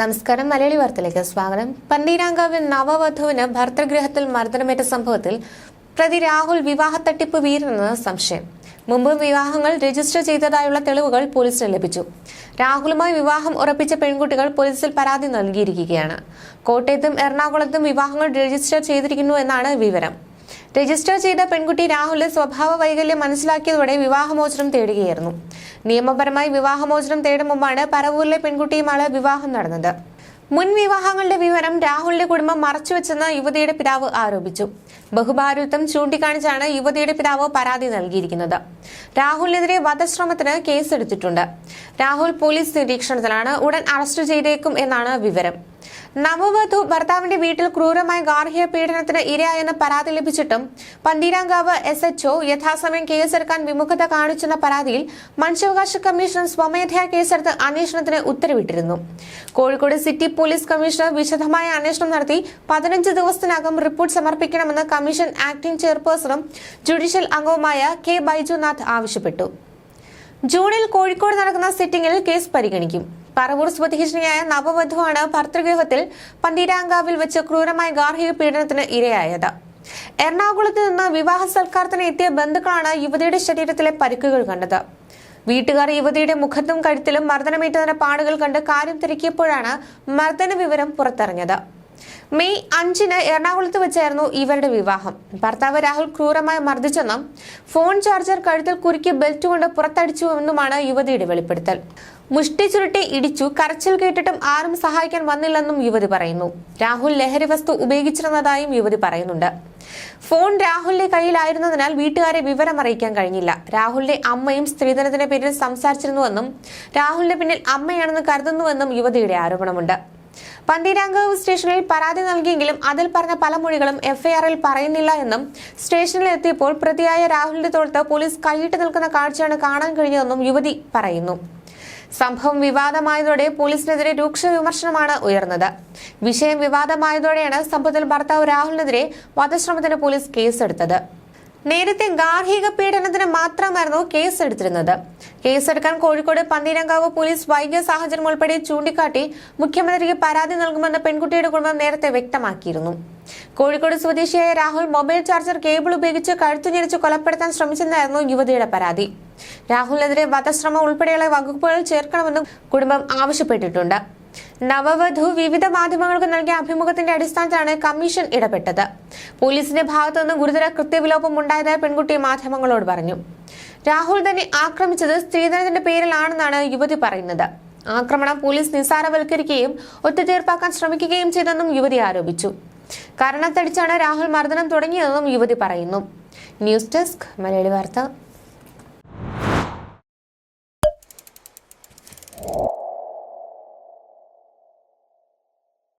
നമസ്കാരം. മലയാളി വാർത്തയിലേക്ക് സ്വാഗതം. പന്തീരാങ്കാവിൽ നവവധുവിന് ഭർത്തൃഗൃഹത്തിൽ മർദ്ദനമേറ്റ സംഭവത്തിൽ പ്രതി രാഹുൽ വിവാഹ തട്ടിപ്പ് വീരനെന്ന് സംശയം. മുമ്പ് വിവാഹങ്ങൾ രജിസ്റ്റർ ചെയ്തതായുള്ള തെളിവുകൾ പോലീസിന് ലഭിച്ചു. രാഹുലുമായി വിവാഹം ഉറപ്പിച്ച പെൺകുട്ടികൾ പോലീസിൽ പരാതി നൽകിയിരിക്കുകയാണ്. കോട്ടയത്തും എറണാകുളത്തും വിവാഹങ്ങൾ രജിസ്റ്റർ ചെയ്തിരിക്കുന്നു എന്നാണ് വിവരം. രജിസ്റ്റർ ചെയ്ത പെൺകുട്ടി രാഹുലിന്റെ സ്വഭാവ വൈകല്യം മനസ്സിലാക്കിയതോടെ വിവാഹമോചനം തേടുകയായിരുന്നു. നിയമപരമായി വിവാഹമോചനം തേടും മുമ്പാണ് പറവൂരിലെ പെൺകുട്ടിയുമാണ് വിവാഹം നടന്നത്. മുൻ വിവാഹങ്ങളുടെ വിവരം രാഹുലിന്റെ കുടുംബം മറച്ചുവെച്ചെന്ന് യുവതിയുടെ പിതാവ് ആരോപിച്ചു. ബഹുഭാരുത്വം ചൂണ്ടിക്കാണിച്ചാണ് യുവതിയുടെ പിതാവ് പരാതി നൽകിയിരിക്കുന്നത്. രാഹുലിനെതിരെ വധശ്രമത്തിന് കേസെടുത്തിട്ടുണ്ട്. രാഹുൽ പോലീസ് നിരീക്ഷണത്തിലാണ്. ഉടൻ അറസ്റ്റ് ചെയ്തേക്കും എന്നാണ് വിവരം. നവവധു ഭർത്താവിന്റെ വീട്ടിൽ ക്രൂരമായ ഗാർഹിക പീഡനത്തിന് ഇരയായെന്ന് പരാതി ലഭിച്ചിട്ടും പന്തീരാങ്കാവ് എസ് എച്ച്ഒ യഥാസമയം കേസെടുക്കാൻ വിമുഖത കാണിച്ചെന്ന പരാതിയിൽ മനുഷ്യാവകാശ കമ്മീഷൻ സ്വമേധയാ കേസെടുത്ത് അന്വേഷണത്തിന് ഉത്തരവിട്ടിരുന്നു. കോഴിക്കോട് സിറ്റി പോലീസ് കമ്മീഷണർ വിശദമായ അന്വേഷണം നടത്തി പതിനഞ്ച് ദിവസത്തിനകം റിപ്പോർട്ട് സമർപ്പിക്കണമെന്ന് കമ്മീഷൻ ആക്ടിംഗ് ചെയർപേഴ്സണും ജുഡീഷ്യൽ അംഗവുമായ കെ ബൈജുനാഥ് ആവശ്യപ്പെട്ടു. ജൂണിൽ കോഴിക്കോട് നടക്കുന്ന സിറ്റിംഗിൽ കേസ് പരിഗണിക്കും. പറവൂർ സ്വദേശിനിയായ നവവധുവാണ് ഭർത്തൃഗൃഹത്തിൽ പന്തീരാങ്കാവിൽ വെച്ച് ക്രൂരമായ ഗാർഹിക പീഡനത്തിന് ഇരയായത്. എറണാകുളത്ത് നിന്ന് വിവാഹ സൽക്കാരത്തിന് എത്തിയ ബന്ധുക്കളാണ് യുവതിയുടെ ശരീരത്തിലെ പരിക്കുകൾ കണ്ടത്. വീട്ടുകാർ യുവതിയുടെ മുഖത്തും കഴുത്തിലും മർദ്ദനമേറ്റതിന്റെ പാടുകൾ കണ്ട് കാര്യം തിരക്കിയപ്പോഴാണ് മർദ്ദന വിവരം പുറത്തറിഞ്ഞത്. മെയ് അഞ്ചിന് എറണാകുളത്ത് വെച്ചായിരുന്നു ഇവരുടെ വിവാഹം. ഭർത്താവ് രാഹുൽ ക്രൂരമായി മർദ്ദിച്ചെന്നും ഫോൺ ചാർജർ കഴുത്തിൽ കുരുക്കി ബെൽറ്റ് കൊണ്ട് പുറത്തടിച്ചുവെന്നുമാണ് യുവതിയുടെ വെളിപ്പെടുത്തൽ. മുഷ്ടി ചുരുട്ടി ഇടിച്ചു കരച്ചിൽ കേട്ടിട്ടും ആരും സഹായിക്കാൻ വന്നില്ലെന്നും യുവതി പറയുന്നു. രാഹുൽ ലഹരി വസ്തു ഉപയോഗിച്ചിരുന്നതായും യുവതി പറയുന്നുണ്ട്. ഫോൺ രാഹുലിന്റെ കയ്യിലായിരുന്നതിനാൽ വീട്ടുകാരെ വിവരം അറിയിക്കാൻ കഴിഞ്ഞില്ല. രാഹുലിന്റെ അമ്മയും സ്ത്രീധനത്തിന്റെ പേരിൽ സംസാരിച്ചിരുന്നുവെന്നും രാഹുലിന്റെ പിന്നിൽ അമ്മയാണെന്ന് കരുതുന്നുവെന്നും യുവതിയുടെ ആരോപണമുണ്ട്. പന്തീരാങ്കാവ് സ്റ്റേഷനിൽ പരാതി നൽകിയെങ്കിലും അതിൽ പറഞ്ഞ പല മൊഴികളും എഫ്ഐആറിൽ പറയുന്നില്ല എന്നും സ്റ്റേഷനിൽ എത്തിയപ്പോൾ പ്രതിയായ രാഹുലിന്റെ തോളത്ത് പോലീസ് കൈയിട്ട് നിൽക്കുന്ന കാഴ്ചയാണ് കാണാൻ കഴിഞ്ഞതെന്നും യുവതി പറയുന്നു. സംഭവം വിവാദമായതോടെ പോലീസിനെതിരെ രൂക്ഷ വിമർശനമാണ് ഉയർന്നത്. വിഷയം വിവാദമായതോടെയാണ് സംഭവത്തിൽ ഭർത്താവ് രാഹുലിനെതിരെ വധശ്രമത്തിന് പോലീസ് കേസെടുത്തത്. നേരത്തെ ഗാർഹിക പീഡനത്തിന് മാത്രമായിരുന്നു കേസെടുത്തിരുന്നത്. കേസെടുക്കാൻ കോഴിക്കോട് പന്തീരങ്കാവ് പോലീസ് വൈകിയ സാഹചര്യം ഉൾപ്പെടെ ചൂണ്ടിക്കാട്ടി മുഖ്യമന്ത്രിക്ക് പരാതി നൽകുമെന്ന് പെൺകുട്ടിയുടെ കുടുംബം നേരത്തെ വ്യക്തമാക്കിയിരുന്നു. കോഴിക്കോട് സ്വദേശിയായ രാഹുൽ മൊബൈൽ ചാർജർ കേബിൾ ഉപയോഗിച്ച് കഴുത്തു ഞെരിച്ച് കൊലപ്പെടുത്താൻ ശ്രമിച്ചെന്നായിരുന്നു യുവതിയുടെ പരാതി. രാഹുലിനെതിരെ വധശ്രമം ഉൾപ്പെടെയുള്ള വകുപ്പുകൾ ചേർക്കണമെന്നും കുടുംബം ആവശ്യപ്പെട്ടിട്ടുണ്ട്. നവവധു വിവിധ മാധ്യമങ്ങൾക്ക് നൽകിയ അഭിമുഖത്തിന്റെ അടിസ്ഥാനത്തിലാണ് കമ്മീഷൻ ഇടപെട്ടത്. പോലീസിന്റെ ഭാഗത്തുനിന്ന് ഗുരുതര കൃത്യവിലോപം ഉണ്ടായതായി പെൺകുട്ടി മാധ്യമങ്ങളോട് പറഞ്ഞു. രാഹുൽ തന്നെ ആക്രമിച്ചത് സ്ത്രീധനത്തിന്റെ പേരിലാണെന്നാണ് യുവതി പറയുന്നത്. ആക്രമണം പോലീസ് നിസ്സാരവൽക്കരിക്കുകയും ഒത്തുതീർപ്പാക്കാൻ ശ്രമിക്കുകയും ചെയ്തെന്നും യുവതി ആരോപിച്ചു. കാരണത്തടിച്ചാണ് രാഹുൽ മർദ്ദനം തുടങ്ങിയതെന്നും യുവതി പറയുന്നു. ന്യൂസ് ഡെസ്ക് മലയാളി വാർത്ത.